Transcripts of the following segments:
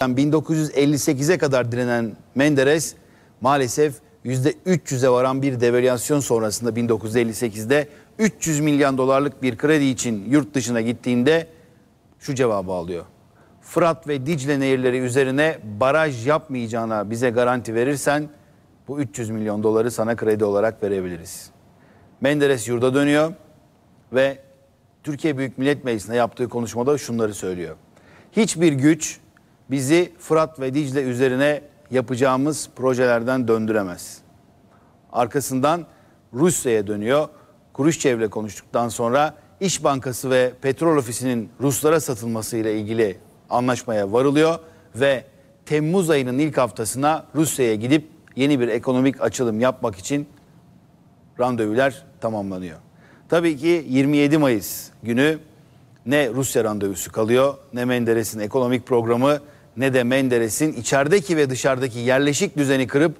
1958'e kadar direnen Menderes maalesef %300'e varan bir devalüasyon sonrasında 1958'de 300 milyon dolarlık bir kredi için yurt dışına gittiğinde şu cevabı alıyor. Fırat ve Dicle nehirleri üzerine baraj yapmayacağına bize garanti verirsen bu 300 milyon doları sana kredi olarak verebiliriz. Menderes yurda dönüyor ve Türkiye Büyük Millet Meclisi'nde yaptığı konuşmada şunları söylüyor. Hiçbir güç bizi Fırat ve Dicle üzerine yapacağımız projelerden döndüremez. Arkasından Rusya'ya dönüyor. Kuruşçev'le konuştuktan sonra İş Bankası ve Petrol Ofisi'nin Ruslara satılmasıyla ilgili anlaşmaya varılıyor ve Temmuz ayının ilk haftasına Rusya'ya gidip yeni bir ekonomik açılım yapmak için randevular tamamlanıyor. Tabii ki 27 Mayıs günü ne Rusya randevusu kalıyor ne Menderes'in ekonomik programı ne de Menderes'in içerideki ve dışarıdaki yerleşik düzeni kırıp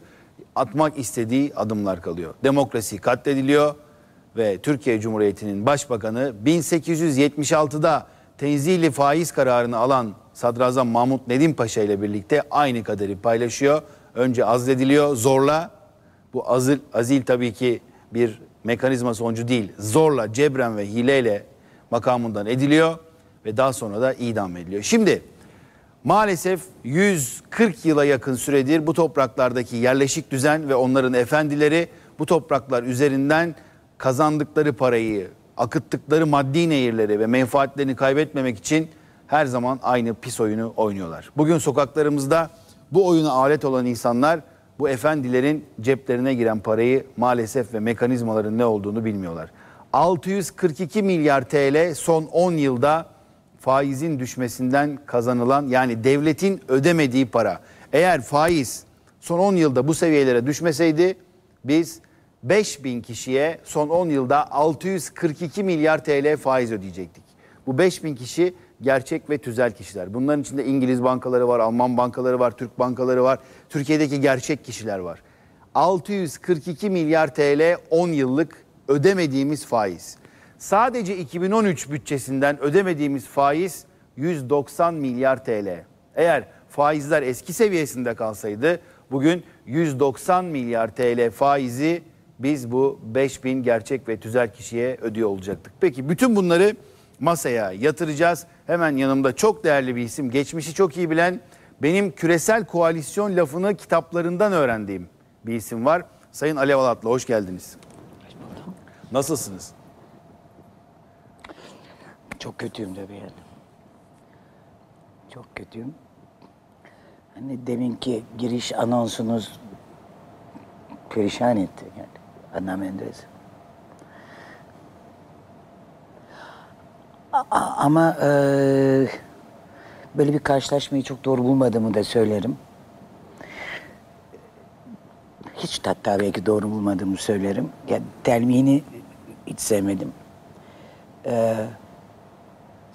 atmak istediği adımlar kalıyor. Demokrasi katlediliyor ve Türkiye Cumhuriyeti'nin başbakanı 1876'da tenzili faiz kararını alan Sadrazam Mahmut Nedim Paşa ile birlikte aynı kaderi paylaşıyor. Önce azlediliyor zorla. Bu azil, azil tabii ki bir mekanizma sonucu değil. Zorla, cebren ve hileyle makamından ediliyor ve daha sonra da idam ediliyor. Şimdi maalesef 140 yıla yakın süredir bu topraklardaki yerleşik düzen ve onların efendileri bu topraklar üzerinden kazandıkları parayı, akıttıkları maddi nehirleri ve menfaatlerini kaybetmemek için her zaman aynı pis oyunu oynuyorlar. Bugün sokaklarımızda bu oyuna alet olan insanlar bu efendilerin ceplerine giren parayı maalesef ve mekanizmaların ne olduğunu bilmiyorlar. 642 milyar TL son 10 yılda faizin düşmesinden kazanılan yani devletin ödemediği para. Eğer faiz son 10 yılda bu seviyelere düşmeseydi biz 5000 kişiye son 10 yılda 642 milyar TL faiz ödeyecektik. Bu 5000 kişi gerçek ve tüzel kişiler. Bunların içinde İngiliz bankaları var, Alman bankaları var, Türk bankaları var. Türkiye'deki gerçek kişiler var. 642 milyar TL 10 yıllık ödemediğimiz faiz. Sadece 2013 bütçesinden ödemediğimiz faiz 190 milyar TL. Eğer faizler eski seviyesinde kalsaydı bugün 190 milyar TL faizi biz bu 5000 gerçek ve tüzel kişiye ödüyor olacaktık. Peki bütün bunları masaya yatıracağız. Hemen yanımda çok değerli bir isim, geçmişi çok iyi bilen, benim küresel koalisyon lafını kitaplarından öğrendiğim bir isim var. Sayın Alev Alatlı hoş geldiniz. Nasılsınız? Çok kötüyüm bir yerde. Çok kötüyüm. Hani deminki giriş anonsunuz perişan etti yani. Adnan Menderes. Ama e, böyle bir karşılaşmayı çok doğru bulmadığımı da söylerim. Hiç hatta belki doğru bulmadığımı söylerim. Ya telmihini hiç sevmedim. Ee,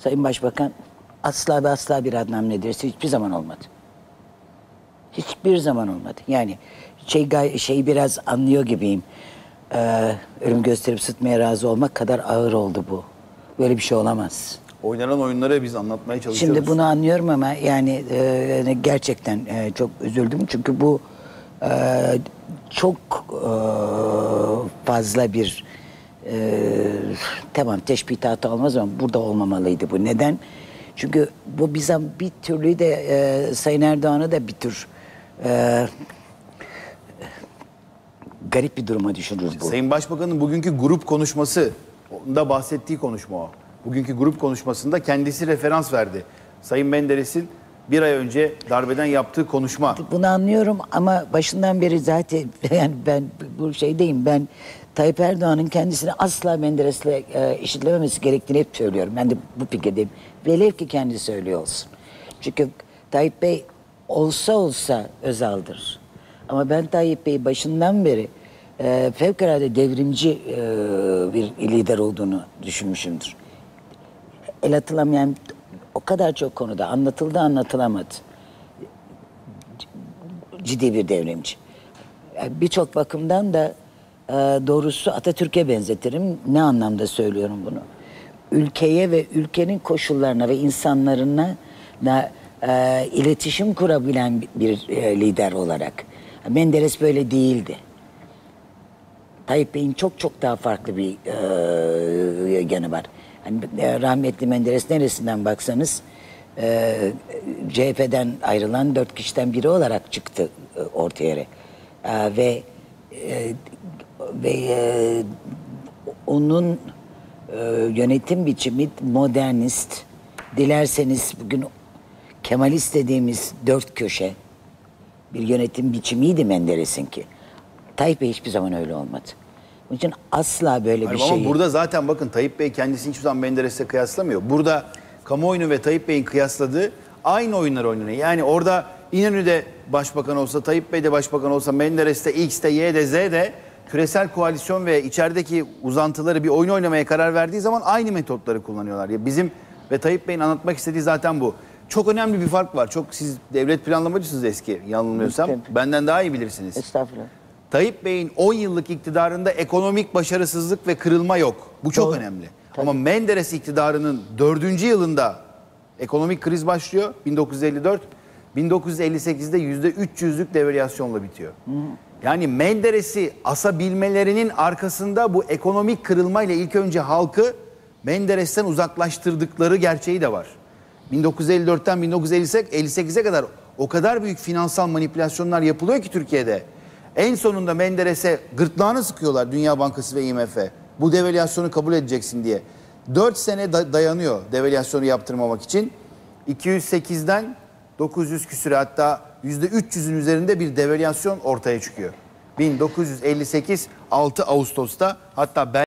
Sayın Başbakan asla ve asla bir Adnan Menderes'i hiçbir zaman olmadı. Hiçbir zaman olmadı. Yani şey şeyi biraz anlıyor gibiyim. Ee, ölüm gösterip sıtmaya razı olmak kadar ağır oldu bu. Böyle bir şey olamaz. Oynanan oyunları biz anlatmaya çalışıyoruz. Şimdi bunu anlıyorum ama yani e, gerçekten e, çok üzüldüm çünkü bu e, çok e, fazla bir e, tamam teşbihat olmaz ama burada olmamalıydı bu. Neden? Çünkü bu bize bir türlü de e, Sayın Erdoğan'ı da bir tür e, garip bir duruma düşürür bu. Sayın Başbakan'ın bugünkü grup konuşması da bahsettiği konuşma o. Bugünkü grup konuşmasında kendisi referans verdi. Sayın Menderes'in bir ay önce darbeden yaptığı konuşma. Bunu anlıyorum ama başından beri zaten yani ben bu şeydeyim ben Tayyip Erdoğan'ın kendisini asla Menderes'le e, eşitlememesi gerektiğini hep söylüyorum. Ben de bu fikirdeyim. Velev ki kendisi söylüyor olsun. Çünkü Tayyip Bey olsa olsa Özal'dır. Ama ben Tayyip Bey'i başından beri e, fevkalade devrimci e, bir lider olduğunu düşünmüşümdür. El atılamayan o kadar çok konuda anlatıldı anlatılamadı ciddi bir devrimci. Yani Birçok bakımdan da e, doğrusu Atatürk'e benzetirim. Ne anlamda söylüyorum bunu? Ülkeye ve ülkenin koşullarına ve insanlarına da e, iletişim kurabilen bir e, lider olarak. Menderes böyle değildi. Tayyip Bey'in çok çok daha farklı bir e, yanı var. Hani, e, rahmetli Menderes neresinden baksanız e, CHP'den ayrılan dört kişiden biri olarak çıktı e, ortaya. E, ve e, ve e, onun e, yönetim biçimi modernist. Dilerseniz bugün Kemalist dediğimiz dört köşe bir yönetim biçimiydi Menderes'inki. Tayyip Bey hiçbir zaman öyle olmadı. Onun için asla böyle Hayır, bir ama şey. burada zaten bakın Tayyip Bey kendisini hiçbir zaman Menderes'le kıyaslamıyor. Burada kamuoyunu ve Tayyip Bey'in kıyasladığı aynı oyunlar oynanıyor. Yani orada İnönü'de başbakan olsa, Tayyip Bey de başbakan olsa, Menderes'te, X'te, Y'de, Z'de küresel koalisyon ve içerideki uzantıları bir oyun oynamaya karar verdiği zaman aynı metotları kullanıyorlar. Ya bizim ve Tayyip Bey'in anlatmak istediği zaten bu. Çok önemli bir fark var. Çok siz devlet planlamacısınız eski yanılmıyorsam. Tabii. Benden daha iyi bilirsiniz. Estağfurullah. Tayyip Bey'in 10 yıllık iktidarında ekonomik başarısızlık ve kırılma yok. Bu çok Doğru. önemli. Ama Menderes iktidarının 4. yılında ekonomik kriz başlıyor 1954. 1958'de %300'lük devalüasyonla bitiyor. Yani Menderes'i asabilmelerinin arkasında bu ekonomik kırılmayla ilk önce halkı Menderes'ten uzaklaştırdıkları gerçeği de var. 1954'ten 1958'e kadar o kadar büyük finansal manipülasyonlar yapılıyor ki Türkiye'de. En sonunda Menderes'e gırtlağını sıkıyorlar Dünya Bankası ve IMF. Bu devalüasyonu kabul edeceksin diye. 4 sene da- dayanıyor devalüasyonu yaptırmamak için. 208'den 900 küsüre hatta %300'ün üzerinde bir devalüasyon ortaya çıkıyor. 1958 6 Ağustos'ta hatta ben